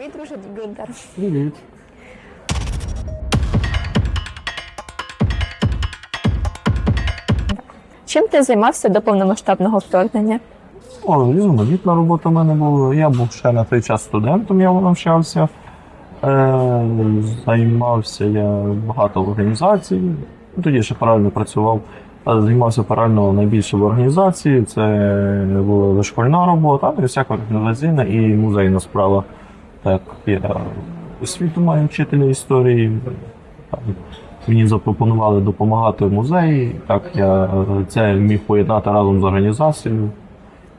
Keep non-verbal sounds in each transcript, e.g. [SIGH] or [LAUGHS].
Привіт, друже Гюнтер. Привіт. Чим ти займався до повномасштабного вторгнення? О, різноманітна робота в мене була. Я був ще на той час студентом, я навчався. Е, займався я багато в організації. Ну, Тоді ще паралельно працював. Займався паралельно найбільше в організації. Це була школьна робота, і всяка організаційна і музейна справа. Так, я освіту маю вчителя історії. Мені запропонували допомагати в музеї. Так, я е, це міг поєднати разом з організацією,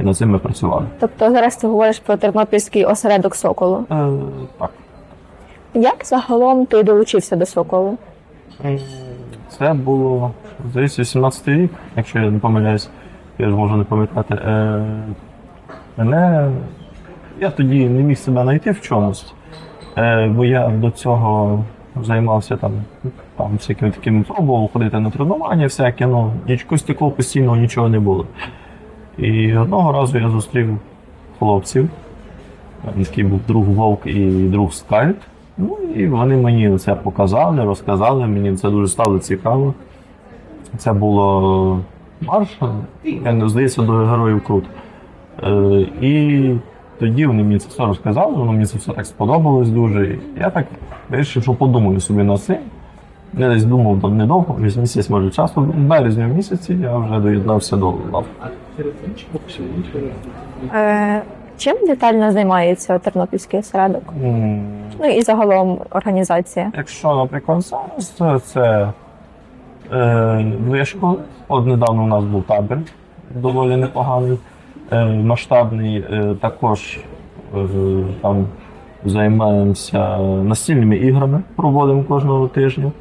і над цим ми працювали. Тобто зараз ти говориш про Тернопільський осередок Соколу. Е, так. Як загалом ти долучився до Соколу? Це було, здається, 18 рік, якщо я не помиляюсь, я ж можу не пам'ятати. Е, мене, я тоді не міг себе знайти в чомусь, е, бо я до цього займався там, там всякими такими пробував ходити на тренування, всяке, ну, нічогось такого постійного нічого не було. І одного разу я зустрів хлопців, такий був друг Вовк і друг Скальд. Ну і вони мені це показали, розказали, мені це дуже стало цікаво. Це було марш, я здається, до героїв Крут. Е, і тоді вони мені це все розказали, воно мені це все так сподобалось дуже. І я так вирішив, що подумаю собі на це. Я десь думав там недовго, весь місяць, може часу. В березні місяці я вже доєднався до лав. Е, чим детально займається Тернопільський осередок? М, Ну і загалом організація. Якщо, наприклад, зараз, то це е, вишко. От недавно у нас був табір доволі непоганий, масштабний. Е, також е, там займаємося настільними іграми, проводимо кожного тижня.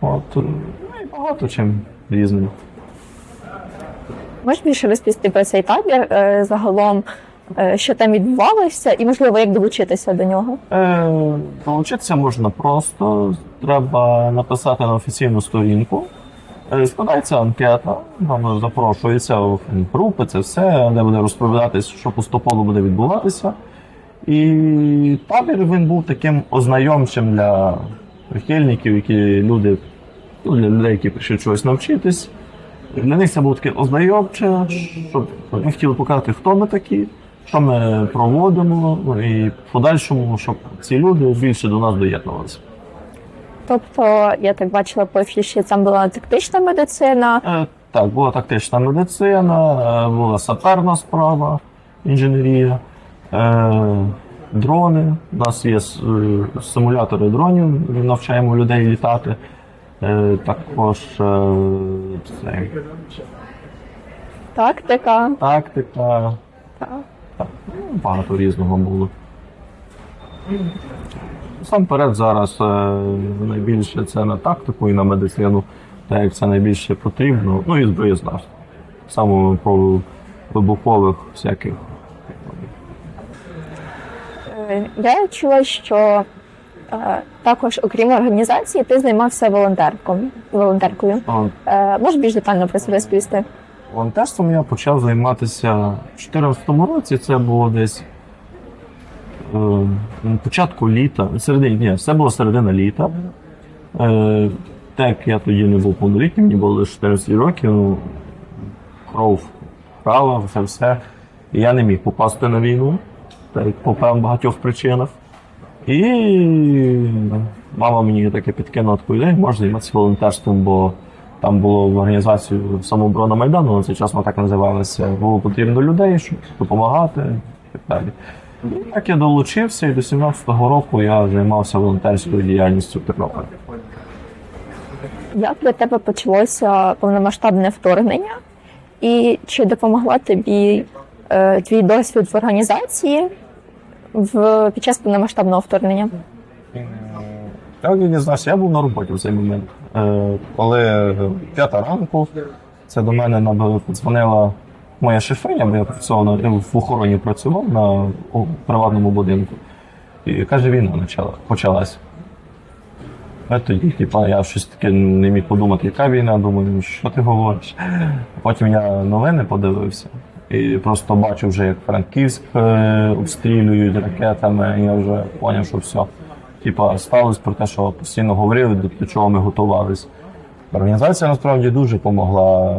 От, ну і багато чим різним. Можеш більше розповісти про цей табір? Е, загалом, е, що там відбувалося, і можливо, як долучитися до нього? Е, Долучитися можна просто. Треба написати на офіційну сторінку. Е, Складається анкета, там запрошується в групи, це все, де буде розповідатись, що поступово буде відбуватися. І табір він був таким ознайомчим для прихильників, які люди, ну, для людей, які прийшли чогось навчитись. Для них це було таке ознайомче, щоб ми хотіли показати, хто ми такі, що ми проводимо, ну, і в подальшому, щоб ці люди більше до нас доєднувалися. Тобто, я так бачила по афіші, там була тактична медицина, Е, Так, була тактична медицина, е, була саперна справа, інженерія, е, дрони. У нас є с- е, симулятори дронів, навчаємо людей літати. Е, Також е, це, тактика. тактика, Так. так, ну, багато різного було. Сам перед зараз е, найбільше це на тактику і на медицину, так як це найбільше потрібно. Ну і зброєзнавство. Саме по вибухових всяких. Е, Я чула, що е, також, окрім організації, ти займався волонтерком, волонтеркою. Е, Можеш більш детально про себе розповісти? Волонтерством я почав займатися в 2014 році. Це було десь на початку літа, середині, ні, це було середина літа. Е, так я тоді не був повнолітнім, мені було лише 14 років, ну, кров права, все. І я не міг попасти на війну, так, по багатьох причинах. І мама мені таке підкинула таку ідею, можна займатися волонтерством, бо там було в організацію самооборона Майдану, на цей час вона так називалася. Було потрібно людей, щоб допомагати і так далі. І так я долучився, і до 17-го року я займався волонтерською діяльністю в Тернополі. Як для тебе почалося повномасштабне вторгнення? І чи допомогла тобі е, твій досвід в організації в, під час повномасштабного вторгнення? Я не дізнався, я був на роботі в цей момент. Е, коли п'ята ранку, це до мене подзвонила моя шефиня, бо я працював в охороні працював на приватному будинку. І каже, війна почала, почалась. Я тоді, типа, я щось таке не міг подумати, яка війна, думаю, «Ну, що ти говориш. Потім я новини подивився. І просто бачив вже, як Франківськ е, обстрілюють ракетами, і я вже зрозумів, що все. Типа сталося про те, що постійно говорили, до чого ми готувалися. Організація насправді дуже допомогла,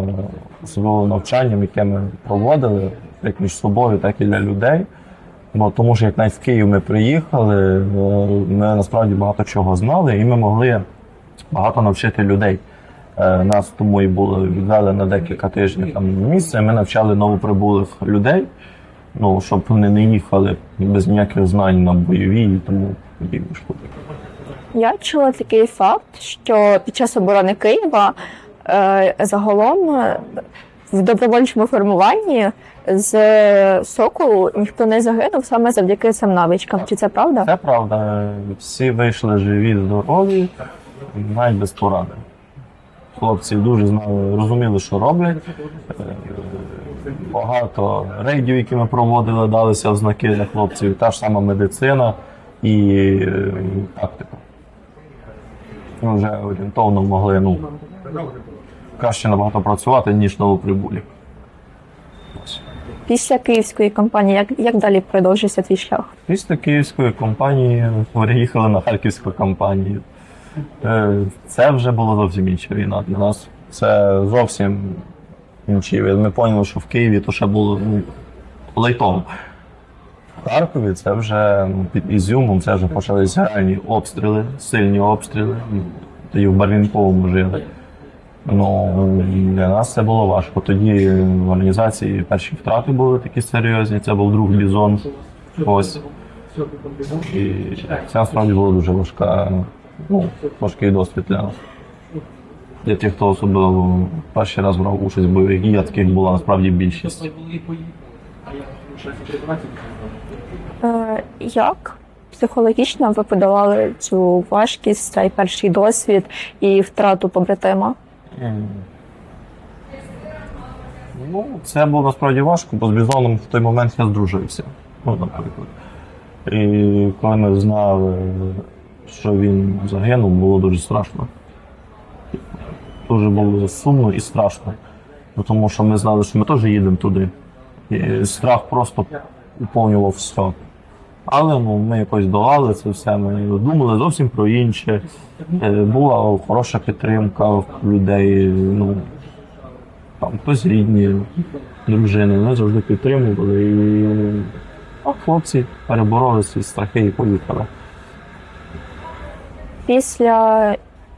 особливо навчанням, яке ми проводили, як між собою, так і для людей. Бо тому що як навіть в Київ ми приїхали, е, ми насправді багато чого знали, і ми могли багато навчити людей. Е, Нас тому і було відвели на декілька тижнів там місце. Ми навчали новоприбулих людей, ну щоб вони не їхали без ніяких знань на бойові і тому подібні штуки. Я чула такий факт, що під час оборони Києва е, загалом е, в добровольчому формуванні з Соколу ніхто не загинув саме завдяки цим навичкам. Чи це правда? Це правда. Всі вийшли живі, здорові, навіть без поради. Хлопці дуже знали, розуміли, що роблять. Е, Багато рейдів, які ми проводили, далися в знаки для хлопців. Та ж сама медицина і е, тактика. Ми вже орієнтовно могли ну, краще набагато працювати, ніж новоприбулі. Після київської кампанії, як, як далі продовжився твій шлях? Після київської компанії переїхали на харківську компанію. Е, Це вже була зовсім інша війна для нас. Це зовсім інші. Ми поняли, що в Києві то ще було ну, лайтово. В Харкові це вже ну, під Ізюмом, це вже почалися реальні обстріли, сильні обстріли. Тоді в Барвінковому жили. Ну, для нас це було важко. Тоді в організації перші втрати були такі серйозні. Це був друг Бізон. Ось. І це насправді було дуже важка, ну, важкий досвід для нас. Для тих, хто особливо перший раз брав участь в бойових діях, таких була насправді більшість. Е, як психологічно ви подолали цю важкість, цей перший досвід і втрату побратима? Ну, це було насправді важко, бо з Бізоном в той момент я здружився. Ну, наприклад. І коли ми знали, що він загинув, було дуже страшно. Дуже було сумно і страшно. Тому що ми знали, що ми теж їдемо туди. І страх просто уповнював все. Але ну, ми якось долали це все. Ми думали зовсім про інше. Е, Була хороша підтримка в людей. Ну, там хтось рідні, дружини. Ми завжди підтримували. І а хлопці перебороли свої страхи і поїхали. Після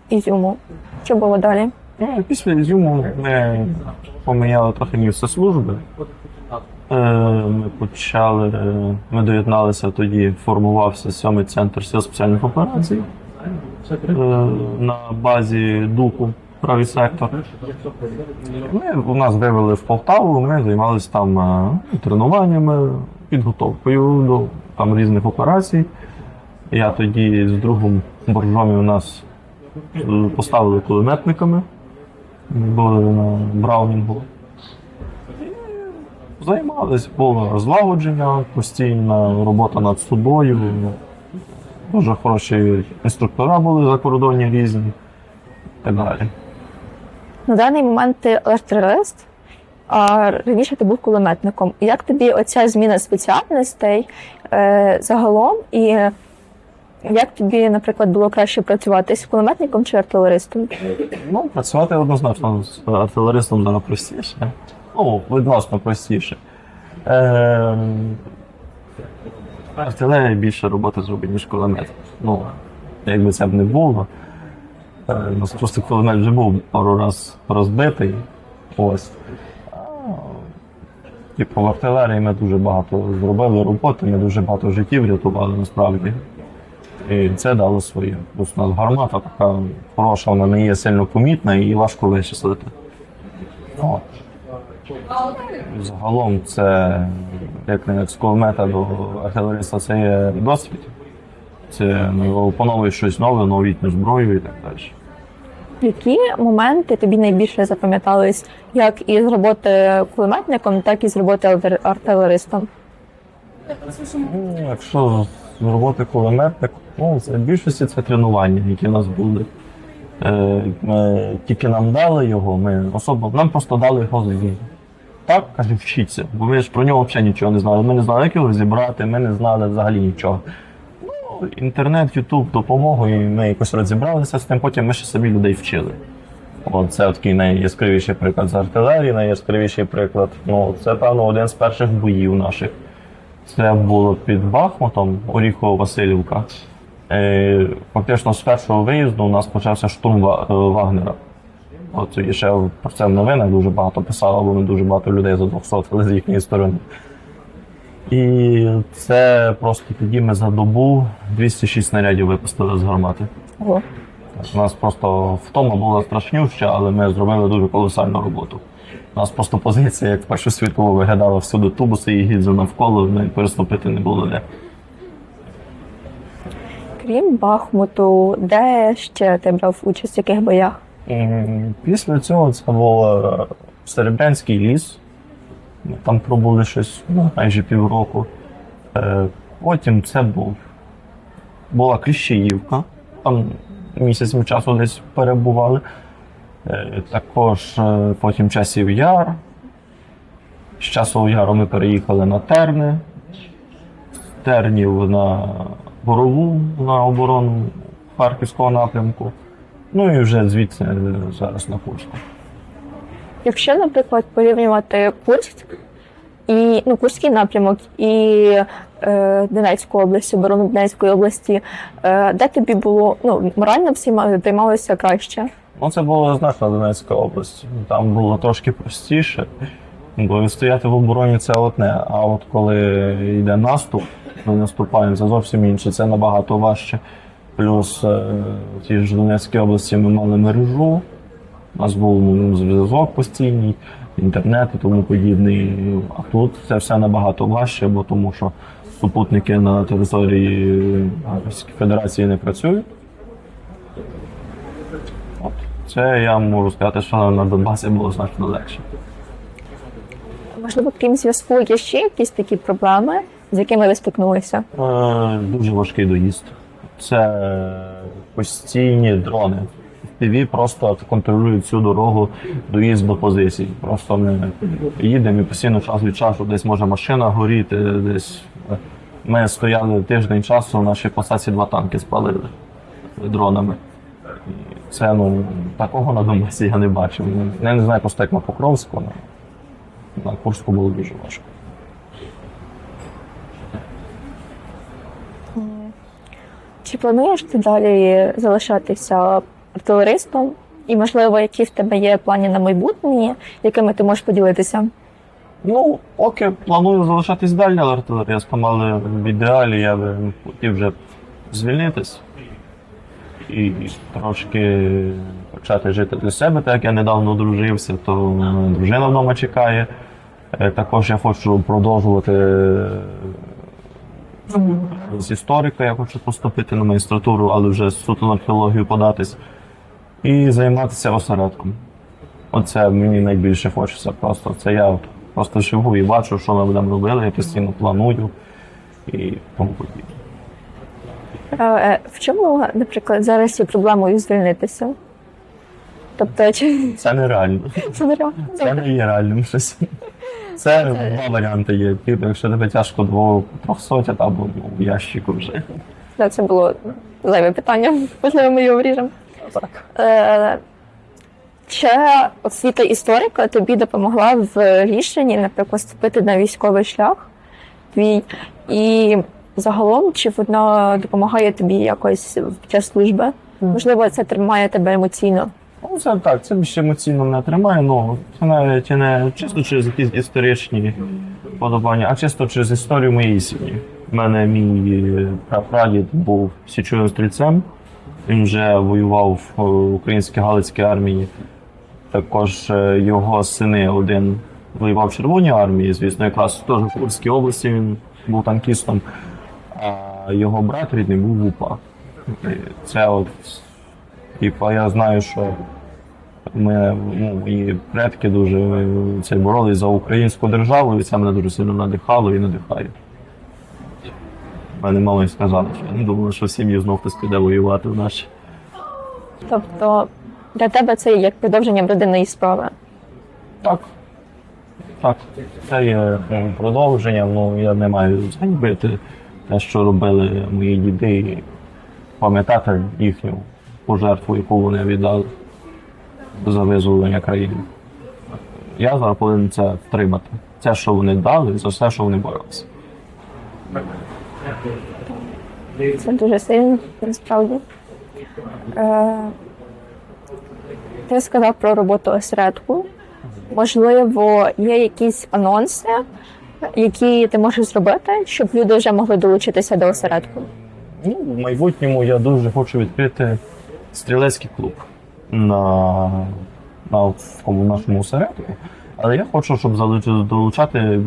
Ізюму. Що було далі? Ну, після Ізюму ми поміняли трохи місце служби. Е, Ми почали, е, ми доєдналися тоді, формувався сьомий центр сил спеціальних операцій е, на базі ДУКу, правий сектор. Ми, у нас вивели в Полтаву, ми займалися там е, тренуваннями, підготовкою до там, різних операцій. Я тоді з другом боржомі у нас поставили кулеметниками, були на Браунінгу. Займалися, було злагодження, постійна робота над собою. Дуже хороші інструктора були закордонні різні і так далі. На даний момент ти артилерист, а раніше ти був кулеметником. Як тобі оця зміна спеціальностей е, загалом? І як тобі, наприклад, було краще працювати з кулеметником чи артилеристом? Ну, працювати однозначно з артилеристом зараз простіше. Ну, відносно простіше. Е, артилерія більше роботи зробить, ніж кулемет. Ну, якби це б не було. Е, у нас просто кулемет вже був пару раз розбитий. Ось. Типу, в артилерії ми дуже багато зробили роботи, ми дуже багато життів врятували насправді. І це дало своє. Просто у нас гармата така хороша, вона не є сильно помітна і важко вичислити. От. Загалом це як не з кулемета до артилериста, це є досвід. Це опановуєш щось нове, новітню зброю і так далі. Які моменти тобі найбільше запам'ятались як із роботи кулеметником, так і з роботи артилеристом? Ну, якщо з роботи кулеметник, ну, це в більшості це тренування, які в нас були. Е, ми, тільки нам дали його, ми особо, нам просто дали його з Так, каже, вчіться. Бо ми ж про нього взагалі нічого не знали. Ми не знали, як його зібрати, ми не знали взагалі нічого. Ну, інтернет, Ютуб допомогу, і ми якось розібралися з тим, потім ми ще самі людей вчили. От це такий найяскравіший приклад з артилерії, найяскравіший приклад. Ну, це, певно, один з перших боїв наших. Це було під Бахмутом, Оріхово-Васильівка. Е, Фактично з першого виїзду у нас почався штурм е, Вагнера. От і ще про це в новинах дуже багато писало, бо ми дуже багато людей задохсотили з їхньої сторони. І це просто тоді ми за добу 206 снарядів випустили з гармати. Ого. У нас просто втома була страшнюща, але ми зробили дуже колосальну роботу. У нас просто позиція, як в першу світову, виглядала всюди тубуси і гідзи навколо, навіть переступити не було де. Крім Бахмуту, де ще ти брав участь в яких боях? М, Після цього це був е, Серебрянський ліс. Ми там пробули щось ну, майже півроку. Е, Потім це був, була Кліщеївка. Там місяць ми часу десь перебували. Е, Також потім часів яр. З часового яру ми переїхали на Терни, з Тернів на Борову на оборону Харківського напрямку. Ну і вже звідси е, зараз на Курську. Якщо, наприклад, порівнювати Курськ і ну, Курський напрямок і е, Донецьку область, оборону Донецької області, е, де тобі було ну, морально всім приймалося краще? Ну, це була значна Донецька область. Там було трошки простіше, бо стояти в обороні це одне. А от коли йде наступ, ми наступаємо, це зовсім інше, це набагато важче. Плюс е, в тій ж Донецькій області ми мали мережу, у нас був ну, зв'язок постійний, інтернет і тому подібний. А тут це все набагато важче, бо тому що супутники на території Російської Федерації не працюють. От. Це я можу сказати, що на Донбасі було значно легше. Можливо, крім зв'язку, є ще якісь такі проблеми, з якими ви стикнулися? Е, дуже важкий доїзд. Це постійні дрони. ПВ просто контролюють всю дорогу доїзд до позицій. Просто ми їдемо і постійно час від часу десь може машина горіти, десь. Ми стояли тиждень часу, наші посадці два танки спалили дронами. Це ну такого на Донбасі я не бачив. Я не знаю просто як на Покровську, але на Курську було дуже важко. Чи плануєш ти далі залишатися артилеристом? І, можливо, які в тебе є плані на майбутнє, якими ти можеш поділитися? Ну, поки планую залишатись далі артилерістом, але в ідеалі я би хотів вже звільнитись і трошки почати жити для себе, так як я недавно одружився, то дружина вдома чекає. Е, Також я хочу продовжувати з історика, я хочу поступити на магістратуру, але вже суто на археологію податись. І займатися осередком. Оце мені найбільше хочеться. Просто це я просто живу і бачу, що ми будемо робити, я постійно планую і тому подібне. Е, В чому, наприклад, зараз є проблемою звільнитися? Тобто, чи Це нереально. це нереально? Це не є реальним щось. Це два варіанти є. Типу, якщо тебе тяжко до трьох сотень або ну, в ящику вже. Да, це було зайве питання. Можливо, ми його вріжемо. Е, Чи освіта історика тобі допомогла в рішенні, наприклад, вступити на військовий шлях твій? І загалом, чи вона допомагає тобі якось під час служби? Можливо, це тримає тебе емоційно. Ну, це так, це ще емоційно не тримає, ну це навіть не чисто через якісь історичні подобання, а чисто через історію моєї сім'ї. У мене мій прапрадід був січовим стрільцем. Він вже воював в е, українській Галицькій армії. Також е, його сини один воював в Червоній армії, звісно, якраз теж в Курській області він був танкістом, а його брат рідний був в УПА. Це от, типа, я знаю, що ми, ну, мої предки дуже е, це боролись за українську державу, і це мене дуже сильно надихало і надихає. Мене мало й сказали, що я не думав, що сім'ї знов хтось піде воювати в наші. Тобто для тебе це як продовження родинної справи. Так. Так, це є м, продовження, ну я не маю ганьбити те, що робили мої діди, пам'ятати їхню пожертву, яку вони віддали за визволення країни. Я зараз повинен це втримати. Це, що вони дали, за все, що вони боролися. Це дуже сильно, насправді. Е, ти сказав про роботу осередку. Можливо, є якісь анонси, які ти можеш зробити, щоб люди вже могли долучитися до осередку. Ну, в майбутньому я дуже хочу відкрити стрілецький клуб на, на в нашому осередку. Але я хочу, щоб долучати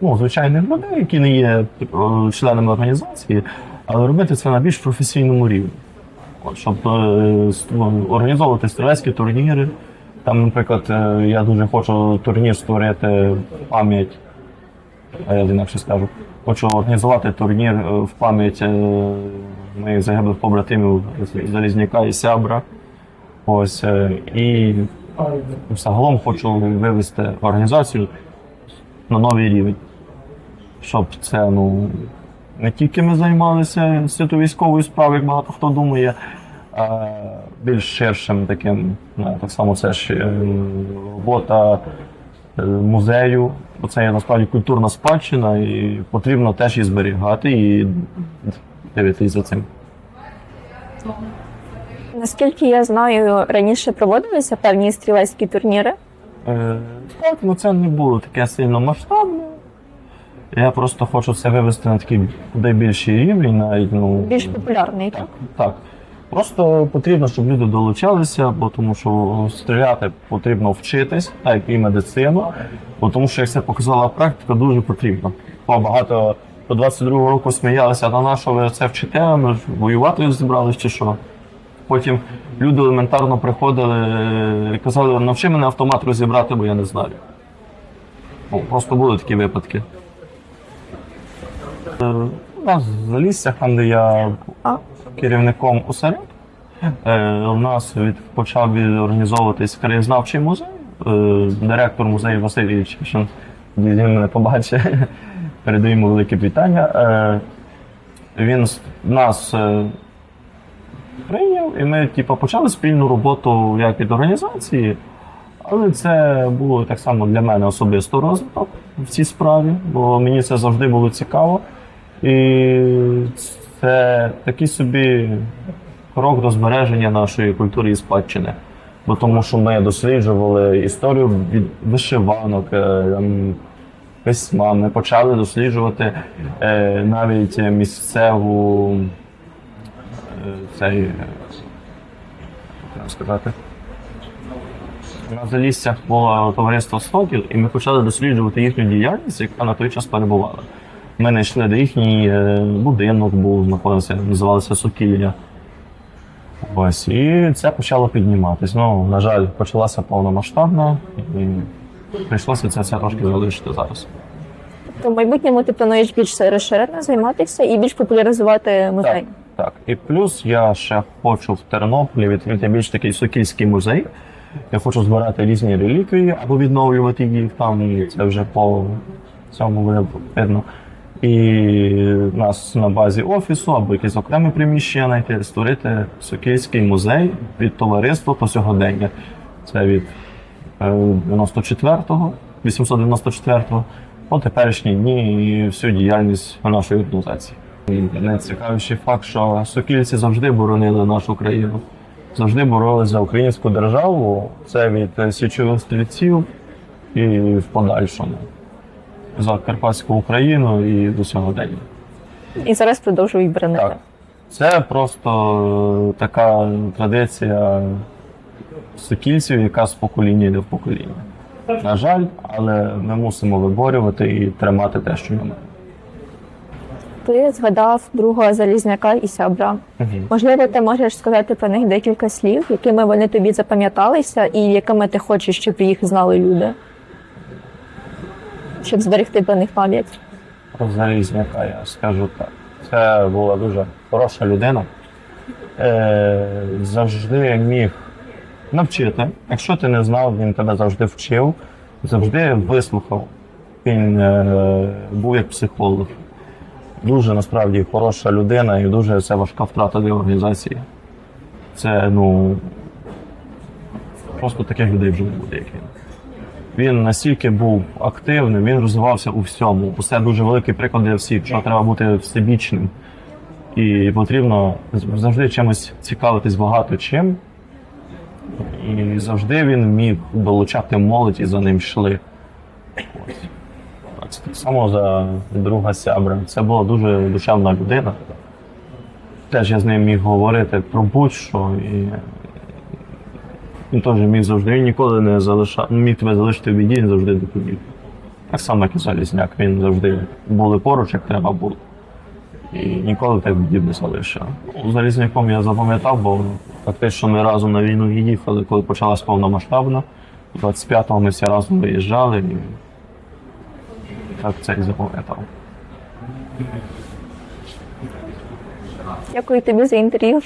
ну, звичайних людей, які не є типу, членами організації, але робити це на більш професійному рівні. От, щоб е, ну, організовувати стрілецькі турніри. Там, наприклад, е, я дуже хочу турнір створити пам'ять а я інакше скажу. Хочу організувати турнір е, в пам'ять е, моїх загиблих побратимів Залізняка і Сябра. Ось е, і загалом хочу вивести організацію на новий рівень, щоб це ну не тільки ми займалися свято військовою справою, як багато хто думає, більш ширшим таким, ну, так само це ж е, робота е, музею, бо це є насправді культурна спадщина, і потрібно теж її зберігати і дивитись за цим. Наскільки я знаю, раніше проводилися певні стрілецькі турніри. Е, Так, ну це не було таке сильно масштабне. Я просто хочу це вивести на такий куди більший рівень, навіть ну Більш популярний, так? так. Просто потрібно, щоб люди долучалися, бо тому що стріляти потрібно вчитись, так і медицину, бо тому що як це показала практика, дуже потрібно. Бо багато до 22-го року сміялися, на на що ви це вчите, ми ж воювати зібрались чи що. Потім люди елементарно приходили е, і казали, навчи мене автомат розібрати, бо я не знаю. Ну, просто були такі випадки. Е, У нас Заліссях, там, де я А, керівником осередку. Е, у нас від, почав організовуватись краєзнавчий музей. Е, директор музею Василь Ілліч, він мене побачить, [LAUGHS] передаємо велике вітання. Е, він нас е, прийняв, і ми типу, почали спільну роботу як від організації. Але це було так само для мене особисто розвиток в цій справі, бо мені це завжди було цікаво. І це такий собі крок до збереження нашої культури і спадщини. Бо тому що ми досліджували історію від вишиванок, е, письма. Ми почали досліджувати е, навіть місцеву цей, е, як вам сказати. На Заліссях було товариство Стокіл, і ми почали досліджувати їхню діяльність, яка на той час перебувала. Ми знайшли, де їхній е, будинок був, знаходився, називався Сокільня. Ось, і це почало підніматись. Ну, на жаль, почалася повномасштабна, і прийшлося це все трошки залишити зараз. то в майбутньому ти плануєш більш розширено займатися і більш популяризувати музей. Так, так. І плюс я ще хочу в Тернополі відкрити більш такий сокільський музей. Я хочу збирати різні реліквії або відновлювати їх там, і це вже по цьому видно. І нас на базі офісу або якесь окреме приміщення знайти, створити Сокільський музей від товариства по сьогодення. Це від е, 94-го, 894-го по теперішні дні і всю діяльність нашої організації. І найцікавіший факт, що сокільці завжди боронили нашу країну, завжди боролися за українську державу. Це від е, січових стрільців і в подальшому за Карпатську Україну і до сьогодення. І зараз продовжують бронити. Так. Це просто е, така традиція сокільців, яка з покоління йде в покоління. На жаль, але ми мусимо виборювати і тримати те, що ми маємо. Ти згадав другого залізняка і сябра. Можливо, ти можеш сказати про них декілька слів, якими вони тобі запам'яталися, і якими ти хочеш, щоб їх знали люди, щоб зберегти про них пам'ять. Про Залізняка я скажу так. Це була дуже хороша людина. Е, завжди міг навчити. Якщо ти не знав, він тебе завжди вчив. завжди вислухав. Він е, був як психолог. Дуже насправді хороша людина і дуже це важка втрата для організації. Це ну просто таких людей вже не буде, як він. Він настільки був активним, він розвивався у всьому. Усе дуже великий приклад для всіх, що треба бути всебічним. І потрібно завжди чимось цікавитись багато чим. І завжди він міг долучати молодь і за ним йшли. Так само за друга сябра. Це була дуже душевна людина. Теж я з ним міг говорити про будь-що. І він теж міг завжди, він ніколи не залишав, міг тебе залишити в біді, він завжди допоміг. Так само, як і Залізняк, він завжди були поруч, як треба було. І ніколи так біді не залишив. Ну, Залізняком я запам'ятав, бо фактично ми разом на війну їхали, коли почалась повномасштабна. 25-го ми всі разом виїжджали так це і запам'ятав. Дякую тобі за інтерв'ю.